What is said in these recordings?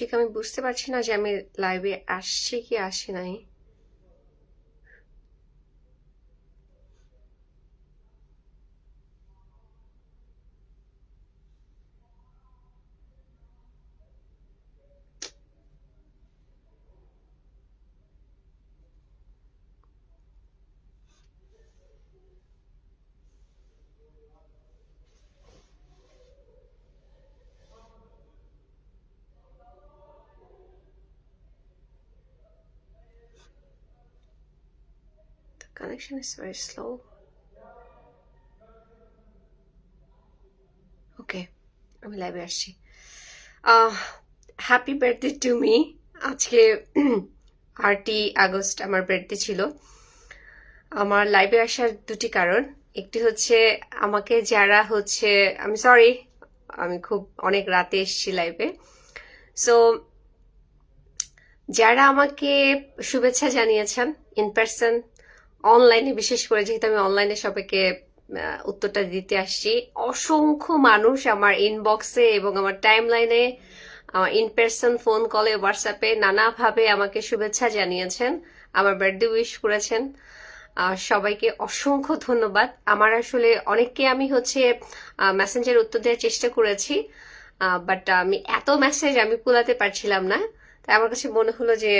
ঠিক আমি বুঝতে পারছি না যে আমি লাইভে আসছি কি আসি নাই। Connection is very slow. ওকে আমি লাইভে আসছি। হ্যাপি বার্থডে টু মি আজকে আটই আগস্ট আমার বার্থডে ছিল। আমার লাইভে আসার দুটি কারণ। একটি হচ্ছে আমাকে যারা হচ্ছে, আমি সরি আমি খুব অনেক রাতে এসেছি লাইভে সো যারা আমাকে শুভেচ্ছা জানিয়েছেন ইন পার্সন অনলাইনে বিশেষ করে যেহেতু আমি অনলাইনে সবাইকে উত্তরটা দিতে আসছি, অসংখ্য মানুষ আমার ইনবক্সে এবং আমার টাইম লাইনে ইন পার্সন ফোন কলে হোয়াটসঅ্যাপে নানাভাবে আমাকে শুভেচ্ছা জানিয়েছেন, আমার বার্থডে উইশ করেছেন। সবাইকে অসংখ্য ধন্যবাদ। আমার আসলে অনেককে আমি হচ্ছে মেসেঞ্জার উত্তর দেওয়ার চেষ্টা করেছি বাট আমি এত মেসেজ আমি কুলাতে পারছিলাম না। তাই আমার কাছে মনে হলো যে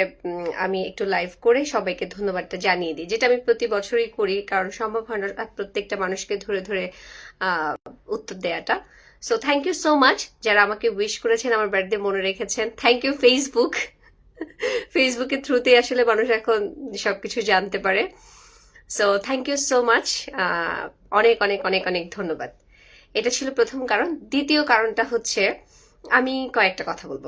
আমি একটু লাইভ করে সবাইকে ধন্যবাদটা জানিয়ে দিই। যেটা আমি প্রতি বছরই করি, কারণ সম্ভব হয় না প্রত্যেকটা মানুষকে ধরে ধরে উত্তর দেওয়াটা so thank you so much যারা আমাকে উইশ করেছেন, আমার বার্থডে মনে রেখেছেন থ্যাংক ইউ ফেসবুক ফেসবুকের থ্রুতে আসলে মানুষ এখন সবকিছু জানতে পারে। So thank you so much অনেক অনেক অনেক অনেক ধন্যবাদ। এটা ছিল প্রথম কারণ। দ্বিতীয় কারণটা হচ্ছে, আমি কয়েকটা কথা বলব।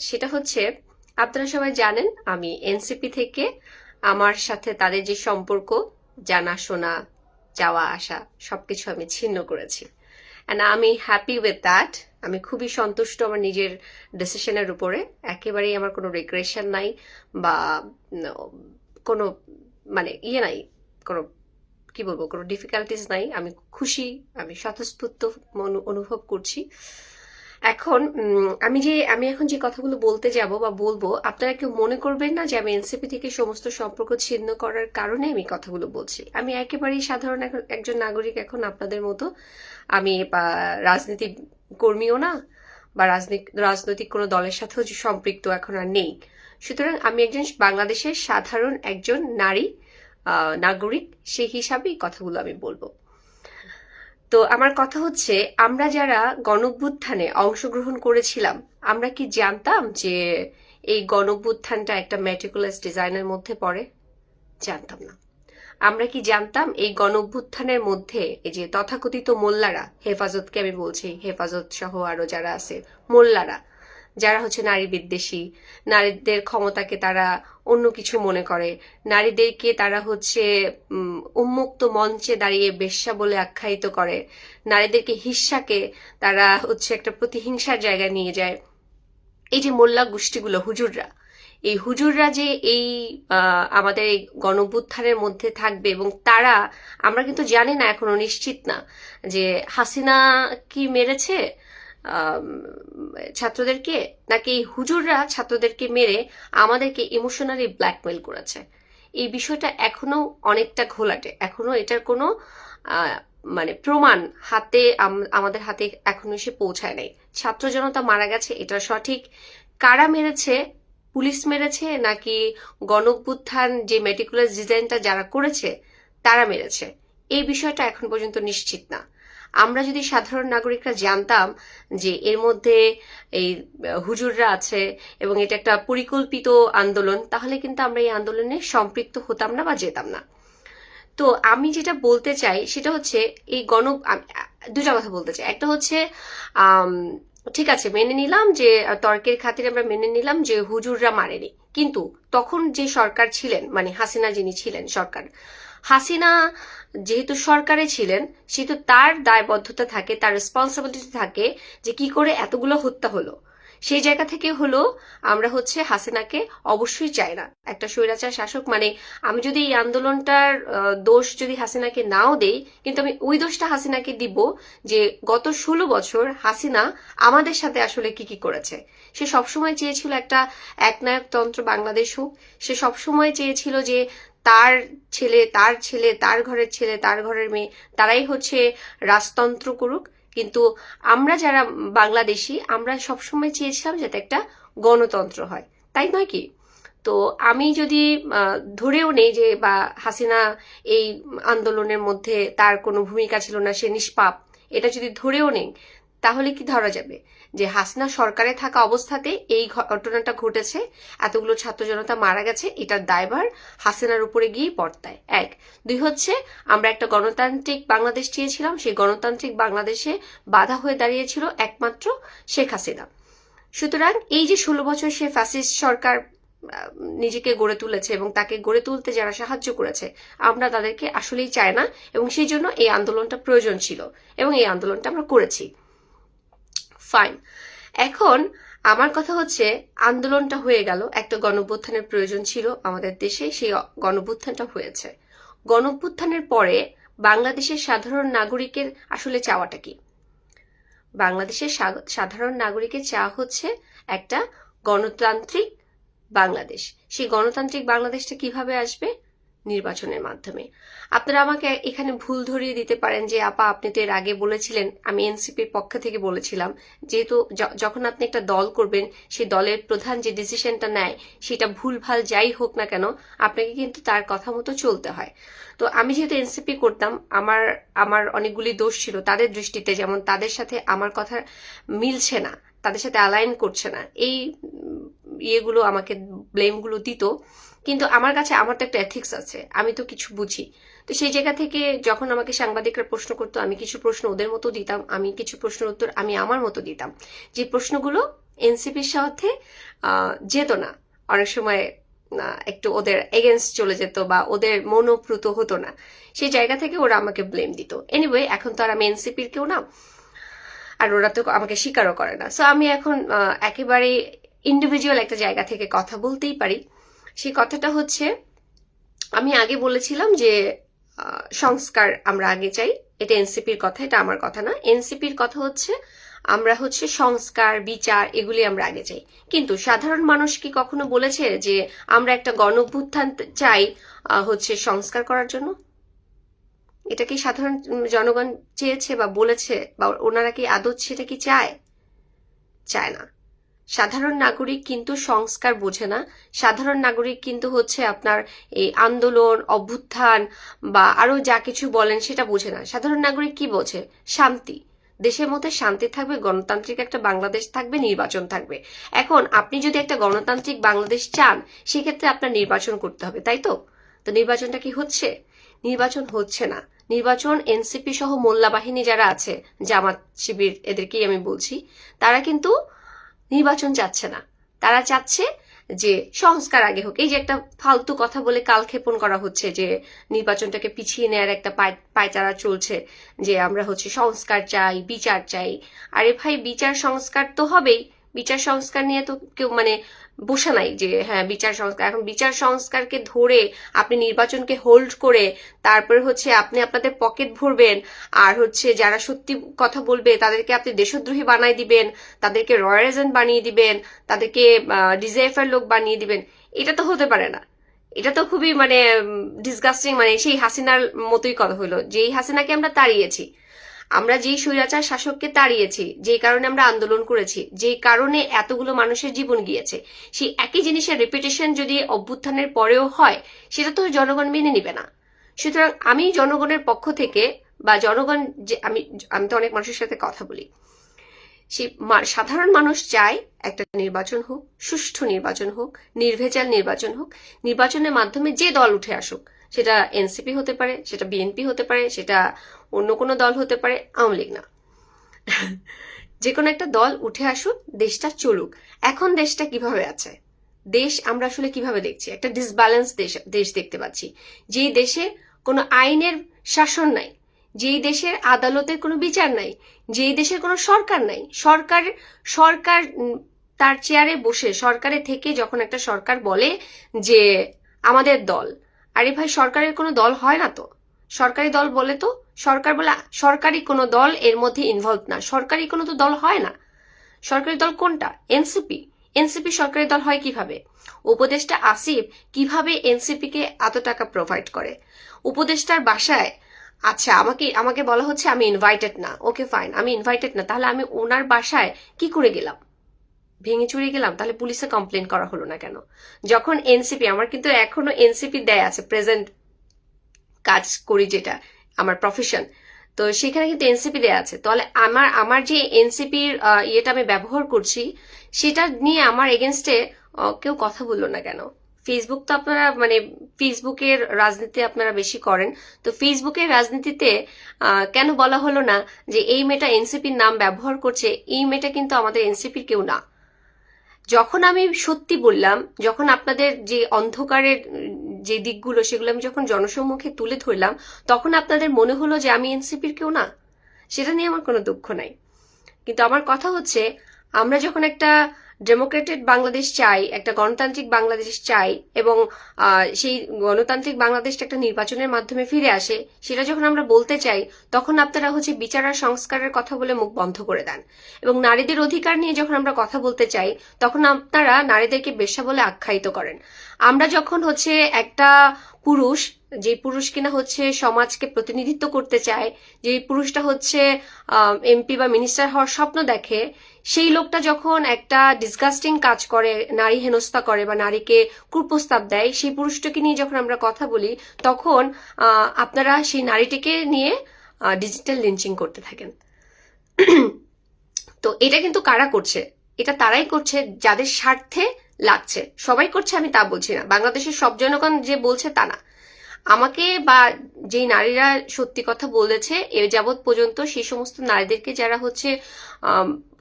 সেটা হচ্ছে, আপনারা সবাই জানেন, আমি এনসিপি থেকে আমার সাথে তাদের যে সম্পর্ক, জানাশোনা, যাওয়া আসা, সবকিছু আমি ছিন্ন করেছি। অ্যান্ড আমি হ্যাপি উইথ দ্যাট আমি খুবই সন্তুষ্ট আমার নিজের ডিসিশনের উপরে। একেবারেই আমার কোনো রিগ্রেশন নাই বা কোনো মানে ইয়ে নাই, কোনো, কি বলব, কোনো ডিফিকাল্টিস নাই। আমি খুশি, আমি স্বতঃস্ফূর্ত অনুভব করছি। এখন আমি যে, আমি এখন যে কথাগুলো বলতে যাব বা বলব, আপনারা কেউ মনে করবেন না যে আমি এনসিপি থেকে সমস্ত সম্পর্ক ছিন্ন করার কারণে আমি কথাগুলো বলছি। আমি একেবারেই সাধারণ এক- একজন নাগরিক এখন আপনাদের মতো। আমি রাজনীতি কর্মীও না, বা রাজনীতি রাজনৈতিক কোনো দলের সাথেও সম্পৃক্ত এখন আর নেই। সুতরাং আমি একজন বাংলাদেশের সাধারণ একজন নারী নাগরিক, সেই হিসাবেই কথাগুলো আমি বলব। তো আমার কথা হচ্ছে, আমরা যারা গণভ্যুত্থানে অংশগ্রহণ করেছিলাম, আমরা কি জানতাম যে এই গণভ্যুত্থানটা একটা মেটিকুলাস ডিজাইনের মধ্যে পড়ে? জানতাম না। আমরা কি জানতাম এই গণভ্যুত্থানের মধ্যে এই যে তথাকথিত মোল্লারা, হেফাজতকে আমি বলছি হেফাজত সহ আরও যারা আছে, মোল্লারা যারা হচ্ছে নারী বিদ্বেষী। নারীদের ক্ষমতাকে তারা অন্য কিছু মনে করে। নারীদেরকে তারা হচ্ছে উন্মুক্ত মঞ্চে দাঁড়িয়ে বেশ্যা বলে আখ্যায়িত করে। নারীদেরকে হিস্সাকে তারা হচ্ছে একটা প্রতিহিংসার জায়গায় নিয়ে যায়। এই যে মোল্লা গোষ্ঠীগুলো, হুজুররা, এই হুজুররা যে এই আমাদের এই গণভ্যুত্থানের মধ্যে থাকবে এবং তারা, আমরা কিন্তু জানি না, এখনও নিশ্চিত না যে হাসিনা কি মেরেছে ছাত্রদেরকে নাকি হুজুররা ছাত্রদেরকে মেরে আমাদেরকে ইমোশনালি ব্ল্যাকমেল করেছে। এই বিষয়টা এখনও অনেকটা ঘোলাটে। এখনও এটার কোনো মানে প্রমাণ হাতে আমাদের হাতে এখনও এসে পৌঁছায় নাই। ছাত্র জনতা মারা গেছে, এটা সঠিক। কারা মেরেছে? পুলিশ মেরেছে নাকি গণভ্যুত্থান যে মেটিকুলার ডিজাইনটা যারা করেছে, তারা মেরেছে? এই বিষয়টা এখন পর্যন্ত নিশ্চিত না। আমরা যদি সাধারণ নাগরিকরা জানতাম যে এর মধ্যে এই হুজুররা আছে এবং এটা একটা পরিকল্পিত আন্দোলন, তাহলে কিন্তু আমরা এই আন্দোলনে সম্পৃক্ত হতাম না বা যেতাম না। তো আমি যেটা বলতে চাই সেটা হচ্ছে এই গণ দুটা কথা বলতে চাই। একটা হচ্ছে ঠিক আছে, মেনে নিলাম যে তর্কের খাতিরে আমরা মেনে নিলাম যে হুজুররা মারেনি। কিন্তু তখন যে সরকার ছিলেন মানে হাসিনা যিনি ছিলেন সরকার, হাসিনা যেহেতু সরকারে ছিলেন, সেহেতু তার দায়বদ্ধতা থাকে, তার রেসপন্সিবিলিটি থাকে যে কি করে এতগুলো হত্যা হলো। সেই জায়গা থেকে হলো আমরা হচ্ছে হাসিনাকে অবশ্যই চাই না। একটা স্বৈরাচার শাসক মানে আমি যদি এই আন্দোলনটার দোষ যদি হাসিনাকে নাও দেই, কিন্তু আমি ওই দোষটা হাসিনাকে দিব যে গত ষোলো বছর হাসিনা আমাদের সাথে আসলে কি কি করেছে। সে সবসময় চেয়েছিল একটা একনায়কতন্ত্র বাংলাদেশ হোক, সে সবসময় চেয়েছিল যে তার ছেলে তার ছেলে, তার ঘরের ছেলে, তার ঘরের মেয়ে, তারাই হচ্ছে রাজতন্ত্র করুক। কিন্তু আমরা যারা বাংলাদেশি, আমরা সবসময় চেয়েছিলাম যাতে একটা গণতন্ত্র হয়। তাই নয় কি? তো আমি যদি ধরেও নেই যে, বা হাসিনা এই আন্দোলনের মধ্যে তার কোনো ভূমিকা ছিল না, সে নিষ্পাপ, এটা যদি ধরেও নেই, তাহলে কি ধরা যাবে? যে হাসিনা সরকারে থাকা অবস্থাতে এই ঘটনাটা ঘটেছে, এতগুলো ছাত্র জনতা মারা গেছে, এটার দায়ভার হাসিনার উপরে গিয়ে বর্তায়। এক। দুই হচ্ছে, আমরা একটা গণতান্ত্রিক বাংলাদেশ চেয়েছিলাম, সেই গণতান্ত্রিক বাংলাদেশে বাধা হয়ে দাঁড়িয়েছিল একমাত্র শেখ হাসিনা। সুতরাং এই যে ষোলো বছর সে ফ্যাসিস্ট সরকার নিজেকে গড়ে তুলেছে এবং তাকে গড়ে তুলতে যারা সাহায্য করেছে, আমরা তাদেরকে আসলেই চাই না, এবং সেই জন্য এই আন্দোলনটা প্রয়োজন ছিল, এবং এই আন্দোলনটা আমরা করেছি। ফাইন এখন আমার কথা হচ্ছে, আন্দোলনটা হয়ে গেল। একটা গণভ্যুত্থানের প্রয়োজন ছিল আমাদের দেশে, সেই গণভ্যুত্থানটা হয়েছে। গণভ্যুত্থানের পরে বাংলাদেশের সাধারণ নাগরিকের আসলে চাওয়াটা কি? বাংলাদেশের সাধারণ নাগরিকের চাওয়া হচ্ছে একটা গণতান্ত্রিক বাংলাদেশ। সেই গণতান্ত্রিক বাংলাদেশটা কীভাবে আসবে? নির্বাচনের মাধ্যমে। আপনারা আমাকে এখানে ভুল ধরিয়ে দিতে পারেন যে, আপা, আপনি তো এর আগে বলেছিলেন। আমি এনসিপির পক্ষ থেকে বলেছিলাম। যেহেতু যখন আপনি একটা দল করবেন সেই দলের প্রধান যে ডিসিশনটা নেয়, সেটা ভুলভাল যাই হোক না কেন, আপনাকে কিন্তু তার কথা মতো চলতে হয়। তো আমি যেহেতু এনসিপি করতাম, আমার আমার অনেকগুলি দোষ ছিল তাদের দৃষ্টিতে, যেমন তাদের সাথে আমার কথা মিলছে না, তাদের সাথে অ্যালাইন করছে না, এই ইয়েগুলো আমাকে ব্লেমগুলো দিত। কিন্তু আমার কাছে আমার তো একটা এথিক্স আছে, আমি তো কিছু বুঝি। তো সেই জায়গা থেকে যখন আমাকে সাংবাদিকরা প্রশ্ন করতো, আমি কিছু প্রশ্ন ওদের মতো দিতাম, আমি কিছু প্রশ্নের উত্তর আমি আমার মতো দিতাম। যে প্রশ্নগুলো এনসিপির সাথে যেত না। অনেক সময় একটু ওদের এগেনস্ট চলে যেত বা ওদের মনোপ্রুত হতো না। সেই জায়গা থেকে ওরা আমাকে ব্লেম দিত। এনিওয়ে এখন তো আর আমি এনসিপির কেউ না, আর ওরা তো আমাকে স্বীকারও করে না। সো আমি এখন একেবারে ইন্ডিভিজুয়াল একটা জায়গা থেকে কথা বলতেই পারি। সেই কথাটা হচ্ছে, আমি আগে বলেছিলাম যে সংস্কার আমরা আগে চাই। এটা এনসিপির কথা, এটা আমার কথা না। এনসিপির কথা হচ্ছে, আমরা হচ্ছে সংস্কার, বিচার এগুলি আমরা আগে চাই। কিন্তু সাধারণ মানুষ কি কখনো বলেছে যে, আমরা একটা গণভ্যুত্থান চাই হচ্ছে সংস্কার করার জন্য? এটা কি সাধারণ জনগণ চেয়েছে বা বলেছে বা ওনারা কি আদৌ সেটা কি চায়? চায় না। সাধারণ নাগরিক কিন্তু সংস্কার বোঝে না। সাধারণ নাগরিক কিন্তু হচ্ছে আপনার এই আন্দোলন, অভ্যুত্থান বা আরও যা কিছু বলেন সেটা বোঝে না। সাধারণ নাগরিক কি বোঝে? শান্তি। দেশের মধ্যে শান্তি থাকবে, গণতান্ত্রিক একটা বাংলাদেশ থাকবে, নির্বাচন থাকবে। এখন আপনি যদি একটা গণতান্ত্রিক বাংলাদেশ চান, সেক্ষেত্রে আপনার নির্বাচন করতে হবে, তাই তো? তো নির্বাচনটা কি হচ্ছে? নির্বাচন হচ্ছে না। নির্বাচন এনসিপি সহ মোল্লা বাহিনী যারা আছে, জামাত শিবির এদেরকেই আমি বলছি, তারা কিন্তু নির্বাচন চাচ্ছে না। তারা চাচ্ছে যে সংস্কার আগে হোক। এই যে একটা ফালতু কথা বলে কালক্ষেপণ করা হচ্ছে যে নির্বাচনটাকে পিছিয়ে নেয়ার একটা পায়- পায়চারা চলছে যে আমরা হচ্ছে সংস্কার চাই, বিচার চাই। আরে ভাই, বিচার সংস্কার তো হবেই। বিচার সংস্কার নিয়ে তো কেউ মানে বসে নাই যে হ্যাঁ বিচার সংস্কার। এখন বিচার সংস্কারকে ধরে আপনি নির্বাচনকে হোল্ড করে তারপরে হচ্ছে আপনি আপনাদের পকেট ভরবেন, আর হচ্ছে যারা সত্যি কথা বলবে তাদেরকে আপনি দেশদ্রোহী বানাই দিবেন, তাদেরকে রয়্যাল এজেন্ট বানিয়ে দিবেন, তাদেরকে ডিজাইফার লোক বানিয়ে দিবেন। এটা তো হতে পারে না। এটা তো খুবই মানে ডিসগাস্টিং মানে সেই হাসিনার মতোই কথা হলো। যেই হাসিনাকে আমরা তাড়িয়েছি আমরা যেই স্বৈরাচার শাসককে তাড়িয়েছি, যেই কারণে আমরা আন্দোলন করেছি, যেই কারণে এতগুলো মানুষের জীবন গিয়েছে, সেই একই জিনিসের রিপিটেশন যদি অভ্যুত্থানের পরেও হয়, সেটা তো জনগণ মেনে নিবে না। সুতরাং আমি জনগণের পক্ষ থেকে বা জনগণ যে, আমি আমি তো অনেক মানুষের সাথে কথা বলি মা- সাধারণ মানুষ চায় একটা নির্বাচন হোক, সুষ্ঠু নির্বাচন হোক, নির্ভেজাল নির্বাচন হোক, নির্বাচনের মাধ্যমে যে দল উঠে আসুক সেটা এনসিপি হতে পারে, সেটা বিএনপি হতে পারে, সেটা অন্য কোনো দল হতে পারে, আওয়ামী লীগ না। যে কোনো একটা দল উঠে আসুক, দেশটা চলুক। এখন দেশটা কীভাবে আছে? দেশ আমরা আসলে কীভাবে দেখছি? একটা ডিসব্যালেন্স দেশ দেশ দেখতে পাচ্ছি। যেই দেশে কোনো আইনের শাসন নাই, যেই দেশের আদালতের কোনো বিচার নাই, যেই দেশের কোনো সরকার নাই, সরকার সরকার তার চেয়ারে বসে, সরকারে থেকে যখন একটা সরকার বলে যে আমাদের দল আরে ভাই, সরকারের কোনো দল হয় না তো। সরকারি দল বলে তো সরকার বলে, সরকারি কোনো দল এর মধ্যে ইনভলভ না। সরকারি কোনো তো দল হয় না। সরকারি দল কোনটা? এনসিপি এনসিপি সরকারি দল হয় কীভাবে? উপদেষ্টা আসিফ কীভাবে এনসিপি কে এত টাকা প্রোভাইড করে? উপদেষ্টার বাসায় আচ্ছা আমাকে আমাকে বলা হচ্ছে আমি ইনভাইটেড না। ওকে ফাইন আমি ইনভাইটেড না। তাহলে আমি ওনার বাসায় কি করে গেলাম? ভেঙে চুরে গেলাম, তাহলে পুলিশে কমপ্লেন করা হলো না কেন? যখন এনসিপি আমার কিন্তু এখনও এনসিপি দেয় আছে প্রেজেন্ট কাজ করি যেটা, আমার প্রফেশন তো সেখানে কিন্তু এনসিপি দেয়া আছে। তাহলে আমার আমার যে এনসিপির ইয়েটা আমি ব্যবহার করছি, সেটা নিয়ে আমার এগেনস্টে কেউ কথা বলল না কেন? ফেসবুক তো আপনারা মানে ফেসবুকের রাজনীতি আপনারা বেশি করেন, তো ফেসবুকের রাজনীতিতে কেন বলা হলো না যে এই মেয়েটা এনসিপির নাম ব্যবহার করছে, এই মেয়েটা কিন্তু আমাদের এনসিপির কেউ না। যখন আমি সত্যি বললাম, যখন আপনাদের যে অন্ধকারের যে দিকগুলো, সেগুলো আমি যখন জনসম্মুখে তুলে ধরলাম, তখন আপনাদের মনে হলো যে আমি এনসিপির কেউ না? সেটা নিয়ে আমার কোনো দুঃখ নাই। কিন্তু আমার কথা হচ্ছে, আমরা যখন একটা ডেমোক্রেটেড বাংলাদেশ চাই, একটা গণতান্ত্রিক বাংলাদেশ চাই, এবং সেই গণতান্ত্রিক বাংলাদেশটা একটা নির্বাচনের মাধ্যমে ফিরে আসে, সেটা যখন আমরা বলতে চাই, তখন আপনারা হচ্ছে বিচার আর সংস্কারের কথা বলে মুখ বন্ধ করে দেন। এবং নারীদের অধিকার নিয়ে যখন আমরা কথা বলতে চাই, তখন আপনারা নারীদেরকে বেশ্যা বলে আখ্যায়িত করেন। আমরা যখন হচ্ছে একটা পুরুষ, যে পুরুষ কিনা হচ্ছে সমাজকে প্রতিনিধিত্ব করতে চায়, যে পুরুষটা হচ্ছে এমপি বা মিনিস্টার হওয়ার স্বপ্ন দেখে, সেই লোকটা যখন একটা ডিসগাস্টিং কাজ করে, নারী হেনস্থা করে বা নারীকে কুপ্রস্তাব দেয়, সেই পুরুষটাকে নিয়ে যখন আমরা কথা বলি, তখন আপনারা সেই নারীটিকে নিয়ে ডিজিটাল লিঞ্চিং করতে থাকেন। তো এটা কিন্তু কারা করছে? এটা তারাই করছে যাদের স্বার্থে লাগছে। সবাই করছে, আমি তা বলছি না। বাংলাদেশের সব জনগণ যে বলছে তা না। আমাকে বা যেই নারীরা সত্যি কথা বলেছে, এ যাবৎ পর্যন্ত সেই সমস্ত নারীদেরকে যারা হচ্ছে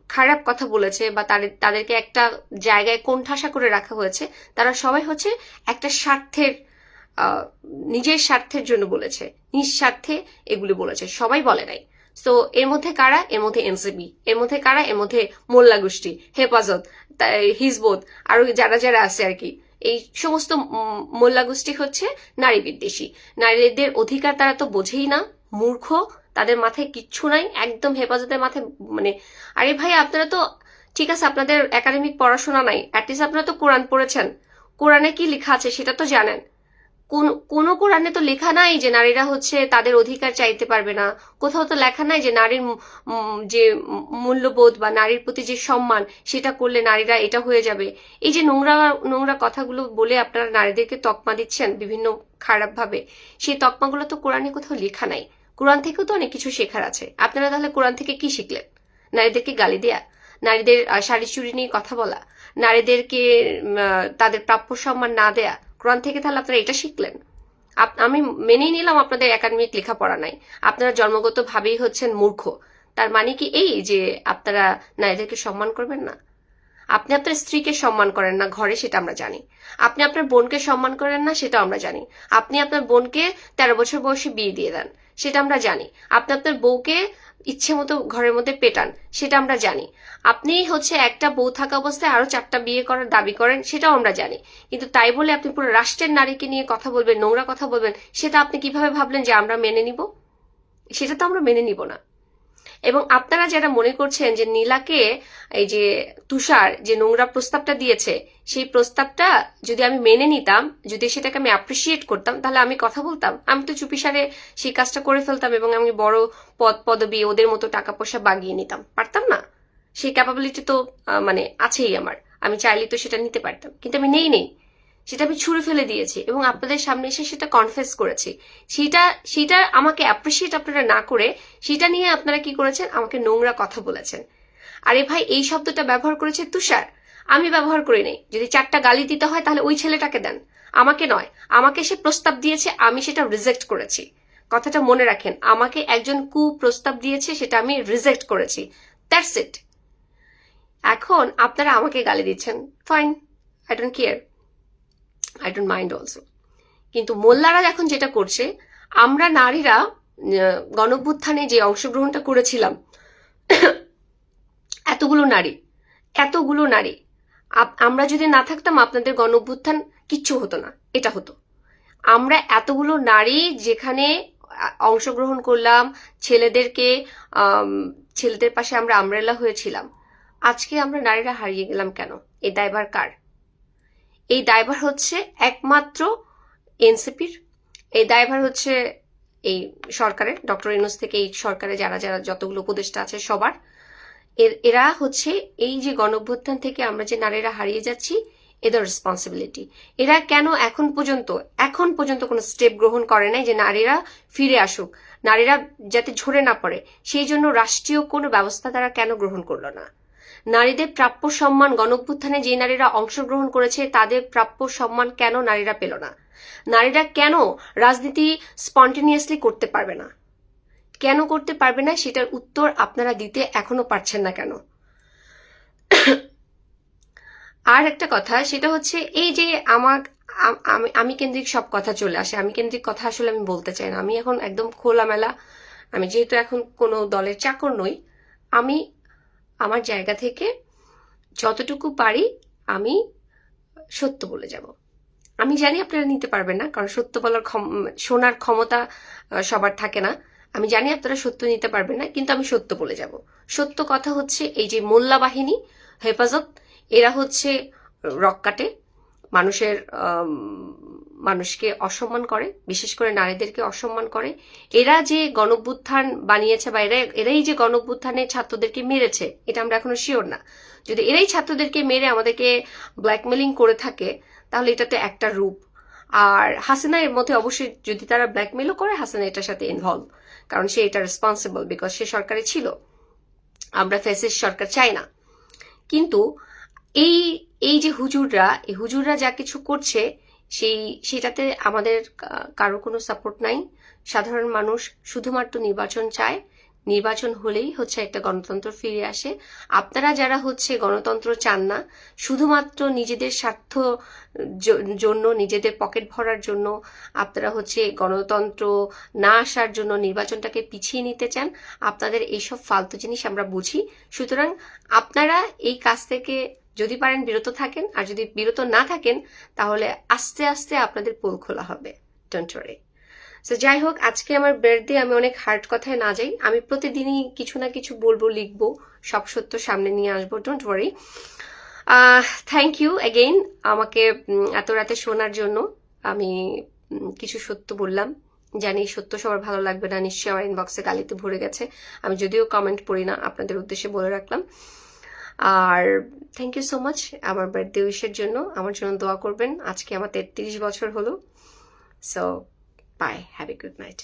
খারাপ কথা বলেছে বা তাদের, তাদেরকে একটা জায়গায় কোণঠাসা করে রাখা হয়েছে, তারা সবাই হচ্ছে একটা স্বার্থের নিজের স্বার্থের জন্য বলেছে। নিঃস্বার্থে এগুলি বলেছে। সবাই বলে নাই। তো এর মধ্যে কারা? এর মধ্যে এনসিবি এর মধ্যে কারা? এর মধ্যে মোল্লা গোষ্ঠী। হেফাজত। হিজবত আরও যারা যারা আছে আর কি। এই সমস্ত মোল্লা গোষ্ঠী হচ্ছে নারী বিদ্বেষী। নারীদের অধিকার তারা তো বোঝেই না, মূর্খ, তাদের মাথায় কিচ্ছু নাই, একদম হেফাজতের মাথায় মানে আরে ভাই, আপনারা তো, ঠিক আছে, আপনাদের একাডেমিক পড়াশোনা নাই অ্যাটলিস্ট আপনারা তো কোরআন পড়েছেন। কোরআনে কি লেখা আছে সেটা তো জানেন। কোন কোরআনে তো লেখা নাই যে নারীরা হচ্ছে তাদের অধিকার চাইতে পারবে না। কোথাও তো লেখা নাই যে নারীর যে মূল্যবোধ বা নারীর প্রতি যে সম্মান, সেটা করলে নারীরা এটা হয়ে যাবে। এই যে নোংরা নোংরা কথাগুলো বলে আপনারা নারীদেরকে তকমা দিচ্ছেন বিভিন্ন খারাপ ভাবে সেই তকমাগুলো তো কোরআনে কোথাও লেখা নাই। কোরআন থেকেও তো অনেক কিছু শেখার আছে। আপনারা তাহলে কোরআন থেকে কি শিখলেন? নারীদেরকে গালি দেয়া, নারীদের শাড়ি চুরি নিয়ে কথা বলা, নারীদেরকে তাদের প্রাপ্য সম্মান না দেয়া কোরআন থেকে তাহলে আপনারা এটা শিখলেন? আমি মেনেই নিলাম আপনাদের একাডেমিক লেখাপড়া নাই। আপনারা জন্মগত ভাবেই হচ্ছেন মূর্খ। তার মানে কি এই যে আপনারা নারীদেরকে সম্মান করবেন না? আপনি আপনার স্ত্রীকে সম্মান করেন না, ঘরে সেটা আমরা জানি। আপনি আপনার বোনকে সম্মান করেন না সেটা আমরা জানি। আপনি আপনার বোনকে তেরো বছর বয়সে বিয়ে দিয়ে দেন। সেটা আমরা জানি। আপনি আপনার বউকে ইচ্ছে মতো ঘরের মধ্যে পেটান, সেটা আমরা জানি। আপনি হচ্ছে একটা বউ থাকা অবস্থায় আরও চারটা বিয়ে করার দাবি করেন, সেটাও আমরা জানি। কিন্তু তাই বলে আপনি পুরো রাষ্ট্রের নারীকে নিয়ে কথা বলবেন, নোংরা কথা বলবেন, সেটা আপনি কীভাবে ভাবলেন যে আমরা মেনে নিব? সেটা তো আমরা মেনে নিব না। এবং আপনারা যারা মনে করছেন যে নীলাকে, এই যে তুষার যে নোংরা প্রস্তাবটা দিয়েছে, সেই প্রস্তাবটা যদি আমি মেনে নিতাম, যদি সেটাকে আমি অ্যাপ্রিসিয়েট করতাম, তাহলে আমি কথা বলতাম। আমি তো চুপিসারে সেই কাজটা করে ফেলতাম এবং আমি বড় পদ পদবি, ওদের মতো টাকা পয়সা বাগিয়ে নিতাম। পারতাম না? সেই ক্যাপাবিলিটি তো মানে আছেই আমার। আমি চাইলে তো সেটা নিতে পারতাম। কিন্তু আমি নেই নেই। সেটা আমি ছুঁড়ে ফেলে দিয়েছি এবং আপনাদের সামনে এসে সেটা কনফেস করেছি। সেটা সেটা আমাকে অ্যাপ্রিসিয়েট আপনারা না করে সেটা নিয়ে আপনারা কি করেছেন? আমাকে নোংরা কথা বলেছেন। আরে ভাই, এই শব্দটা ব্যবহার করেছে তুষার। আমি ব্যবহার করি নাই। যদি চারটা গালি দিতে হয় তাহলে ওই ছেলেটাকে দেন। আমাকে নয়। আমাকে সে প্রস্তাব দিয়েছে, আমি সেটা রিজেক্ট করেছি। কথাটা মনে রাখেন, আমাকে একজন কু প্রস্তাব দিয়েছে, সেটা আমি রিজেক্ট করেছি। দ্যাটস ইট এখন আপনারা আমাকে গালি দিচ্ছেন। Fine I don't care I don't mind also কিন্তু মোল্লারা এখন যেটা করছে, আমরা নারীরা গণভ্যুত্থানে যে অংশগ্রহণটা করেছিলাম, এতগুলো নারী এতগুলো নারী আমরা যদি না থাকতাম আপনাদের গণ অভ্যুত্থান কিচ্ছু হতো না, এটা হতো। আমরা এতগুলো নারী যেখানে অংশগ্রহণ করলাম, ছেলেদেরকে ছেলেদের পাশে আমরা আমরেলা হয়েছিলাম, আজকে আমরা নারীরা হারিয়ে গেলাম কেন? এই দায়ভার কার? এই দায়ভার হচ্ছে একমাত্র এনসিপির। এই দায়ভার হচ্ছে এই সরকারের, ডক্টর ইউনুস থেকে এই সরকারে যারা যারা যতগুলো উপদেষ্টা আছে সবার। এর- এরা হচ্ছে এই যে গণভ্যুত্থান থেকে আমরা যে নারীরা হারিয়ে যাচ্ছি, এদের রেসপন্সিবিলিটি এরা কেন এখন পর্যন্ত এখন পর্যন্ত কোনো স্টেপ গ্রহণ করে নাই যে নারীরা ফিরে আসুক, নারীরা যাতে ঝরে না পড়ে? সেই জন্য রাষ্ট্রীয় কোনো ব্যবস্থা তারা কেন গ্রহণ করল না? নারীদের প্রাপ্য সম্মান গণঅভ্যুত্থানে যে নারীরা অংশগ্রহণ করেছে, তাদের প্রাপ্য সম্মান কেন নারীরা পেল না? নারীরা কেন রাজনীতি স্পন্টেনিয়াসলি করতে পারবে না? কেন করতে পারবে না সেটার উত্তর আপনারা দিতে এখনও পারছেন না কেন? আর একটা কথা, সেটা হচ্ছে এই যে আমার, আমি আমি কেন্দ্রিক সব কথা চলে আসে। আমি কেন্দ্রিক কথা আসলে আমি বলতে চাই না। আমি এখন একদম খোলামেলা, আমি যেহেতু এখন কোনো দলের চাকর নই, আমি আমার জায়গা থেকে যতটুকু পারি আমি সত্য বলে যাব। আমি জানি আপনারা নিতে পারবেন না, কারণ সত্য বলার শোনার ক্ষমতা সবার থাকে না। আমি জানি আপনারা সত্য নিতে পারবেন না, কিন্তু আমি সত্য বলে যাব। সত্য কথা হচ্ছে এই যে মোল্লা বাহিনী, হেফাজত, এরা হচ্ছে রক কাটে। মানুষের মানুষকে অসম্মান করে, বিশেষ করে নারীদেরকে অসম্মান করে। এরা যে গণভ্যুত্থান বানিয়েছে বা এরা, এরাই যে গণভ্যুত্থানে ছাত্রদেরকে মেরেছে, এটা আমরা এখনও শিওর না। যদি এরাই ছাত্রদেরকে মেরে আমাদেরকে ব্ল্যাকমেলিং করে থাকে, তাহলে এটা তো একটা রূপ। আর হাসিনা এর মধ্যে অবশ্যই যদি তারা ব্ল্যাকমেলও করে, হাসিনা এটার সাথে ইনভলভ কারণ সে এটা রেসপন্সিবল বিকজ সে সরকারে ছিল। আমরা ফেসিস সরকার চাই না। কিন্তু এই এই যে হুজুররা, এই হুজুররা যা কিছু করছে সেই, সেটাতে আমাদের কারও কোনো সাপোর্ট নাই। সাধারণ মানুষ শুধুমাত্র নির্বাচন চায়। নির্বাচন হলেই হচ্ছে একটা গণতন্ত্র ফিরে আসে। আপনারা যারা হচ্ছে গণতন্ত্র চান না, শুধুমাত্র নিজেদের স্বার্থ জন্য, নিজেদের পকেট ভরার জন্য আপনারা হচ্ছে গণতন্ত্র না আসার জন্য নির্বাচনটাকে পিছিয়ে নিতে চান, আপনাদের এইসব ফালতু জিনিস আমরা বুঝি। সুতরাং আপনারা এই কাজ থেকে যদি পারেন বিরত থাকেন, আর যদি বিরত না থাকেন, তাহলে আস্তে আস্তে আপনাদের পোল খোলা হবে। ডোন্ট সো যাই হোক, আজকে আমার বার্থডে আমি অনেক হার্ড কথায় না যাই। আমি প্রতিদিনই কিছু না কিছু বলব, লিখব, সব সত্য সামনে নিয়ে আসব don't worry thank you again আমাকে এত রাতে শোনার জন্য। আমি কিছু সত্য বললাম। জানি সত্য সবার ভালো লাগবে না, নিশ্চয়ই আমার ইনবক্সে গালিতে ভরে গেছে। আমি যদিও কমেন্ট পড়ি না, আপনাদের উদ্দেশ্যে বলে রাখলাম। আর থ্যাংক ইউ সো মাচ আমার বার্থডে উইশের জন্য। আমার জন্য দোয়া করবেন। আজকে আমার তেত্রিশ বছর হলো। So bye have a good night